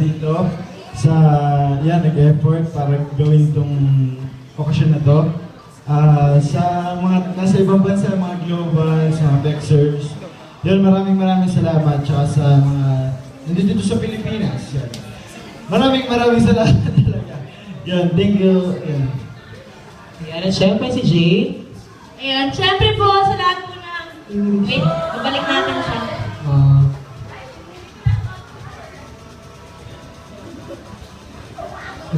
dito sa yan nag-effort para gawin itong okasyon na to. Ah, sa mga nasa ibang bansa, mga global, sa mga Vexers. Yan, maraming maraming salamat. Tsaka sa mga nandito dito sa Pilipinas. Yan. Maraming maraming salamat talaga. Yan, thank you. Yan. Ayan, at syempre si Jay. Ayun, syempre po sa lahat po ng... Wait,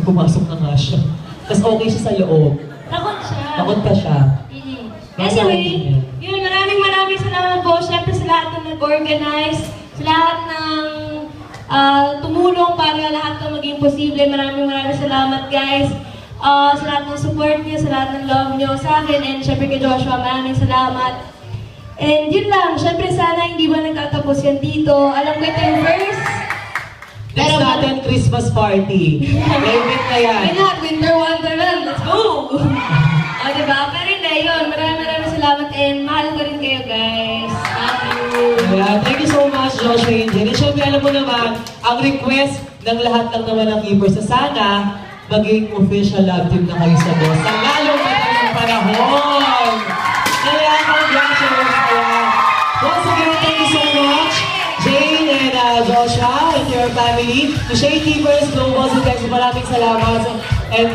pumasok na nga siya. Tapos okay siya sa loob. Takot siya. Takot pa siya. Mhm. Nasa Anyway, yun, maraming maraming salamat po. Syempre sa lahat ng nag-organize, sa lahat ng ah, tumulong para lahat ng maging posible. Maraming maraming salamat guys. Ah, sa lahat ng support niyo, sa lahat ng love niyo sa akin, and syempre kay Joshua, maraming salamat. And yun lang, syempre sana hindi ba nagtatapos yan dito. Alam ko ito yung first. Christmas party. David na yan. Why not? Winter Wonderland, let's go! o, diba? Pero hindi, yun. Maraming maraming salamat and mahal ko rin kayo, guys. Thank you. Yeah, thank you so much, Josh Angel. And syempre, alam mo naman, ang request ng lahat lang naman ng keepers na sana maging official love team na kayo sa boss. Sa lalong madaling panahon. Joshua and your family. To Shea Keepers Global, guys, maraming salamat. And